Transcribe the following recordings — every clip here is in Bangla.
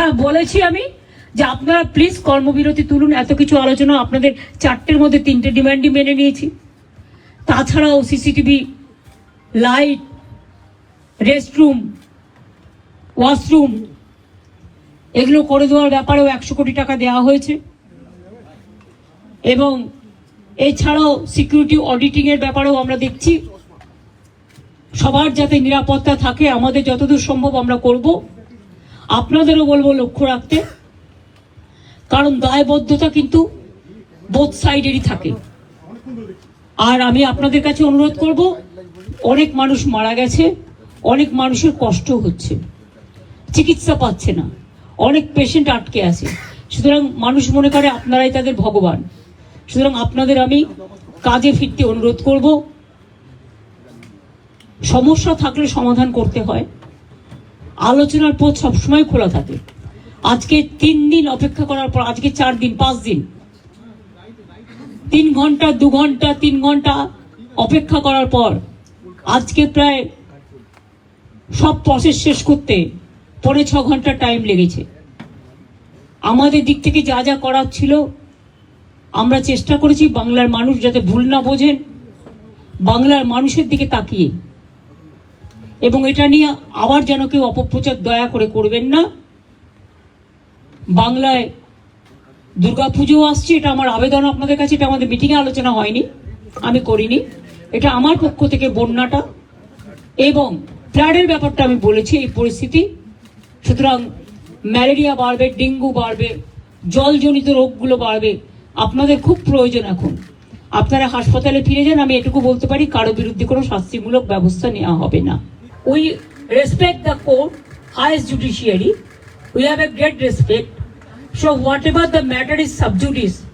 হ্যাঁ বলেছি আমি যে আপনারা প্লিজ কর্মবিরতি তুলুন, এত কিছু আলোচনা আপনাদের চারটের মধ্যে তিনটে ডিমান্ডই মেনে নিয়েছি। তাছাড়াও সিসিটিভি লাইট রেস্টরুম ওয়াশরুম এগুলো করে দেওয়ার ব্যাপারেও একশো কোটি টাকা দেওয়া হয়েছে। এবং এছাড়াও সিকিউরিটি অডিটিং এর ব্যাপারেও আমরা দেখছি। সবার যাতে নিরাপত্তা থাকে, আমাদের যতদূর সম্ভব আমরা করব। আপনাদেরও বলব লক্ষ্য রাখতে। কারণ দায়বদ্ধতা কিন্তু বোথ সাইডেরই থাকে। আর আমি আপনাদের কাছে অনুরোধ করব, অনেক মানুষ মারা গেছে, অনেক মানুষের কষ্ট হচ্ছে, চিকিৎসা পাচ্ছে না, অনেক পেশেন্ট আটকে আছে। সুতরাং মানুষ মনে করে আপনারাই তাদের ভগবান। সুতরাং আপনাদের আমি কাজে ফিরতে অনুরোধ করব। সমস্যা থাকলে সমাধান করতে হয়। আলোচনার পথ সবসময় খোলা থাকে। আজকে তিন দিন অপেক্ষা করার পর আজকে চার দিন, পাঁচ দিন। তিন ঘণ্টা, দু ঘণ্টা, তিন ঘণ্টা অপেক্ষা করার পর আজকে প্রায় সব প্রসেস শেষ করতে পরে ছ ঘণ্টা টাইম লেগেছে। আমাদের দিক থেকে যা যা করার ছিল, আমরা চেষ্টা করেছি বাংলার মানুষ যাতে ভুল না বোঝেন, বাংলার মানুষের দিকে তাকিয়ে। এবং এটা নিয়ে আবার যেন কেউ অপপ্রচার দয়া করে করবেন না। বাংলায় দুর্গাপুজো আসছে, এটা আমার আবেদন আপনাদের কাছে, এটা আমাদের মিটিংয়ে আলোচনা হয়নি, আমি করিনি। এটা আমার পক্ষ থেকে বন্যাটা এবং ফ্লাডের ব্যাপারটা আমি বলেছি এই পরিস্থিতি। সুতরাং ম্যালেরিয়া বাড়বে, ডেঙ্গু বাড়বে, জলজনিত রোগগুলো বাড়বে, আপনাদের খুব প্রয়োজন এখন। আপনারা হাসপাতালে ফিরে যান, আমি এটুকু বলতে পারি, কারও বিরুদ্ধে কোনো শাস্তিমূলক ব্যবস্থা নেওয়া হবে না। We respect the court, highest judiciary. We have a great respect. So whatever the matter is sub judice,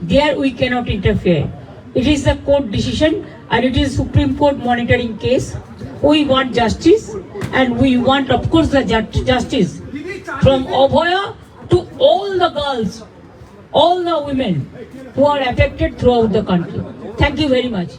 there we cannot interfere. It is the court decision and it is Supreme Court monitoring case. We want justice and we want of course the justice from Abhaya to all the girls, all the women who are affected throughout the country. Thank you very much.